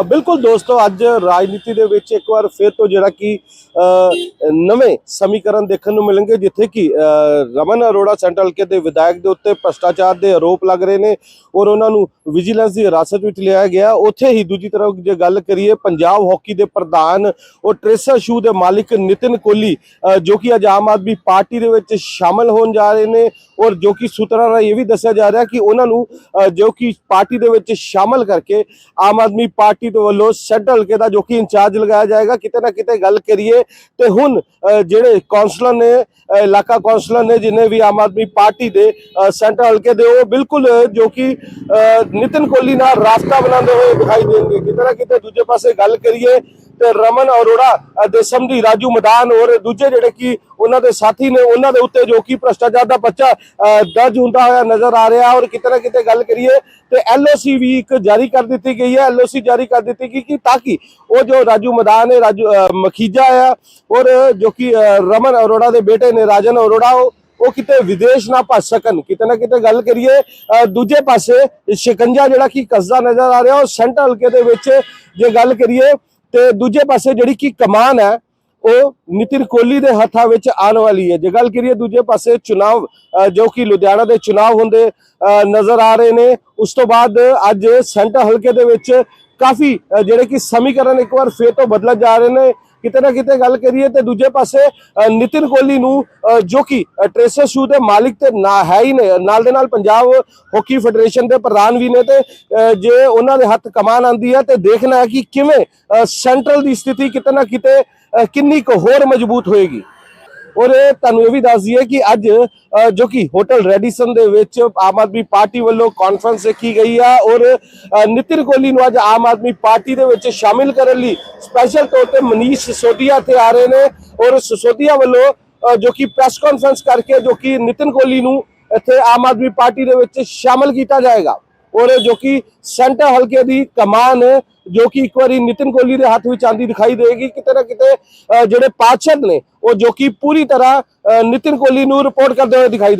ਬਿਲਕੁਲ ਦੋਸਤੋ, ਅੱਜ ਰਾਜਨੀਤੀ ਦੇ ਵਿੱਚ ਇੱਕ ਵਾਰ ਫਿਰ ਤੋਂ ਜਿਹੜਾ ਕਿ ਨਵੇਂ ਸਮੀਕਰਨ ਦੇਖਣ ਨੂੰ ਮਿਲਣਗੇ, ਜਿੱਥੇ ਕਿ ਰਮਨ ਅਰੋੜਾ ਸੈਂਟਰਲ ਹਲਕੇ ਦੇ ਵਿਧਾਇਕ ਦੇ ਉੱਤੇ ਭ੍ਰਸ਼ਟਾਚਾਰ ਦੇ ਆਰੋਪ ਲੱਗ ਰਹੇ ਨੇ ਔਰ ਉਹਨਾਂ ਨੂੰ ਵਿਜੀਲੈਂਸ ਦੀ ਹਿਰਾਸਤ ਵਿੱਚ ਲਿਆ ਗਿਆ। ਉੱਥੇ ਹੀ ਦੂਜੀ ਤਰਫ ਜੇ ਗੱਲ ਕਰੀਏ, ਪੰਜਾਬ ਹਾਕੀ ਦੇ ਪ੍ਰਧਾਨ ਔਰ ਟ੍ਰੇਸਰ ਸ਼ੂ ਦੇ ਮਾਲਿਕ ਨਿਤਿਨ ਕੋਹਲੀ ਜੋ ਕਿ ਅੱਜ ਆਮ ਆਦਮੀ ਪਾਰਟੀ ਦੇ ਵਿੱਚ ਸ਼ਾਮਲ ਹੋਣ ਜਾ ਰਹੇ ਨੇ ਔਰ ਜੋ ਕਿ ਸੂਤਰਾਂ ਨਾਲ ਇਹ ਵੀ ਦੱਸਿਆ ਜਾ ਰਿਹਾ ਕਿ ਉਹਨਾਂ ਨੂੰ ਜੋ ਕਿ ਪਾਰਟੀ ਦੇ ਵਿੱਚ ਸ਼ਾਮਲ ਕਰਕੇ ਆਮ ਆਦਮੀ ਪਾਰਟੀ ਦੇ ਵੱਲੋਂ ਸੈਂਟਰਲ ਹਲਕੇ ਦਾ ਜੋ ਕਿ ਇੰਚਾਰਜ ਲਗਾਇਆ ਜਾਏਗਾ ਕਿਤੇ ਨਾ ਕਿਤੇ ਗੱਲ ਕਰੀਏ ਤੇ ਹੁਣ ਜਿਹੜੇ ਕਾਉਂਸਲਰ ਨੇ ਇਲਾਕਾ ਕਾਉਂਸਲਰ ਨੇ ਜਿਨੇ ਵੀ ਆਮ ਆਦਮੀ ਪਾਰਟੀ ਦੇ ਸੈਂਟਰ ਹਲਕੇ ਦੇ ਉਹ ਬਿਲਕੁਲ ਜੋ ਕਿ ਅ, ਨਿਤਿਨ ਕੋਹਲੀ ਨਾਲ ਰਾਸਤਾ ਬਣਾਉਂਦੇ ਹੋਏ ਦਿਖਾਈ ਦੇਣਗੇ। ਕਿਤੇ ਨਾ ਕਿਤੇ ਦੂਜੇ ਪਾਸੇ ਗੱਲ ਕਰੀਏ ਰਮਨ ਅਰੋੜਾ ਅ, ਦੇਸਮ ਦੀ ਰਾਜੂ ਮੈਦਾਨ ਔਰ ਦੂਜੇ ਜਿਹੜੇ ਕਿ ਉਹਨਾਂ ਦੇ ਸਾਥੀ ਨੇ ਉਹਨਾਂ ਦੇ ਉੱਤੇ ਜੋ ਕਿ ਭ੍ਰਸ਼ਟਾਚਾਰ ਦਾ ਬੱਚਾ ਦਰਜ ਹੁੰਦਾ ਹੋਇਆ ਨਜ਼ਰ ਆ ਰਿਹਾ ਔਰ ਕਿਤੇ ਨਾ ਕਿਤੇ ਗੱਲ ਕਰੀਏ ਤੇ ਐਲਓਸੀ ਵੀ ਇੱਕ ਜਾਰੀ ਕਰ ਦਿੱਤੀ ਗਈ ਹੈ। ਐਲਓਸੀ ਜਾਰੀ ਕਰ ਦਿੱਤੀ ਗਈ ਕਿ ਤਾਂ ਕਿ ਉਹ ਜੋ ਰਾਜੂ ਮੈਦਾਨ ਹੈ ਰਾਜੂ ਮਖੀਜਾ ਆ ਔਰ ਜੋ ਕਿ ਰਮਨ ਅਰੋੜਾ ਦੇ ਬੇਟੇ ਨੇ ਰਾਜਨ ਅਰੋੜਾ ਉਹ ਕਿਤੇ ਵਿਦੇਸ਼ ਨਾ ਭੱਜ ਸਕਣ। ਕਿਤੇ ਨਾ ਕਿਤੇ ਗੱਲ ਕਰੀਏ ਦੂਜੇ ਪਾਸੇ ਸ਼ਿਕੰਜਾ ਜਿਹੜਾ ਕਿ ਕਸਦਾ ਨਜ਼ਰ ਆ ਰਿਹਾ ਉਹ ਸੈਂਟਰ ਹਲਕੇ ਦੇ ਵਿੱਚ ਜੇ ਗੱਲ ਕਰੀਏ ਤੇ ਦੂਜੇ ਪਾਸੇ ਜਿਹੜੀ ਕਿ ਕਮਾਨ ਹੈ, ਉਹ ਨਿਤਿਨ ਕੋਹਲੀ ਦੇ ਹੱਥਾਂ ਵਿੱਚ ਆਉਣ ਵਾਲੀ ਹੈ। ਜੇ ਗੱਲ ਕਰੀਏ ਦੂਜੇ ਪਾਸੇ ਚੁਣਾਵ ਜੋ ਕਿ ਲੁਧਿਆਣਾ ਦੇ ਚੁਣਾਵ ਹੁੰਦੇ ਨਜ਼ਰ ਆ ਰਹੇ ਨੇ। ਉਸ ਤੋਂ ਬਾਅਦ ਅੱਜ ਸੈਂਟਰ ਹਲਕੇ ਦੇ ਵਿੱਚ ਕਾਫੀ ਜਿਹੜੇ ਕਿ ਸਮੀਕਰਨ ਇੱਕ ਵਾਰ ਫੇਰ ਤੋਂ ਬਦਲਣ ਜਾ ਰਹੇ ਨੇ। ਕਿਤੇ ਨਾ ਕਿਤੇ ਗੱਲ ਕਰੀਏ ਤੇ ਦੂਜੇ ਪਾਸੇ ਨਿਤਿਨ ਕੋਹਲੀ ਨੂੰ ਜੋ ਕਿ ਅ, ਟ੍ਰੇਸਰ ਸ਼ੂ ਦੇ ਮਾਲਿਕ ਤੇ ਨਾ ਹੈ ਹੀ ਨੇ ਨਾਲ ਦੇ ਨਾਲ ਪੰਜਾਬ ਹਾਕੀ ਫੈਡਰੇਸ਼ਨ ਦੇ ਪ੍ਰਧਾਨ ਵੀ ਨੇ ਤੇ ਜੇ ਉਹਨਾਂ ਦੇ ਹੱਥ ਕਮਾਨ ਆਂਦੀ ਹੈ ਤੇ ਦੇਖਣਾ ਹੈ ਕਿ ਕਿਵੇਂ ਸੈਂਟਰਲ ਦੀ ਸਥਿਤੀ ਕਿਤੇ ਨਾ ਕਿਤੇ ਕਿੰਨੀ ਕੁ ਹੋਰ ਮਜ਼ਬੂਤ ਹੋਏਗੀ। ਔਰ ਤੁਹਾਨੂੰ ਇਹ ਵੀ ਦੱਸ ਦਈਏ ਕਿ ਅੱਜ ਜੋ ਕਿ ਹੋਟਲ ਰੈਡੀਸਨ ਦੇ ਵਿੱਚ ਆਮ ਆਦਮੀ ਪਾਰਟੀ ਵੱਲੋਂ ਕਾਨਫਰੰਸ ਰੱਖੀ ਗਈ ਆ ਔਰ ਨਿਤਿਨ ਕੋਹਲੀ ਨੂੰ ਅੱਜ ਆਮ ਆਦਮੀ ਪਾਰਟੀ ਦੇ ਵਿੱਚ ਸ਼ਾਮਿਲ ਕਰਨ ਲਈ ਸਪੈਸ਼ਲ ਤੌਰ ਤੇ ਮਨੀਸ਼ ਸਿਸੋਦੀਆ ਇੱਥੇ ਆ ਰਹੇ ਨੇ ਔਰ ਸਿਸੋਦੀਆ ਵੱਲੋਂ ਜੋ ਕਿ ਪ੍ਰੈਸ ਕਾਨਫਰੰਸ ਕਰਕੇ ਜੋ ਕਿ ਨਿਤਿਨ ਕੋਹਲੀ ਨੂੰ ਇੱਥੇ ਆਮ ਆਦਮੀ ਪਾਰਟੀ ਦੇ ਵਿੱਚ ਸ਼ਾਮਿਲ ਕੀਤਾ ਜਾਏਗਾ। ਔਰ ਜੋ ਕਿ ਸੈਂਟਰ ਹਲਕੇ ਦੀ ਕਮਾਨ ਜੋ ਕਿ ਇੱਕ ਵਾਰੀ ਨਿਤਿਨ ਕੋਹਲੀ ਦੇ ਹੱਥ ਵਿੱਚ ਆਂਦੀ ਦਿਖਾਈ ਦੇਗੀ ਕਿਤੇ ਨਾ ਕਿਤੇ ਜਿਹੜੇ ਪਾਰਸ਼ਦ ਨੇ ਉਹ ਜੋ ਕਿ ਪੂਰੀ ਤਰ੍ਹਾਂ ਅ, ਨਿਤਿਨ ਕੋਹਲੀ ਨੂੰ ਰਿਪੋਰਟ ਕਰਦੇ ਹੋਏ ਦਿਖਾਈ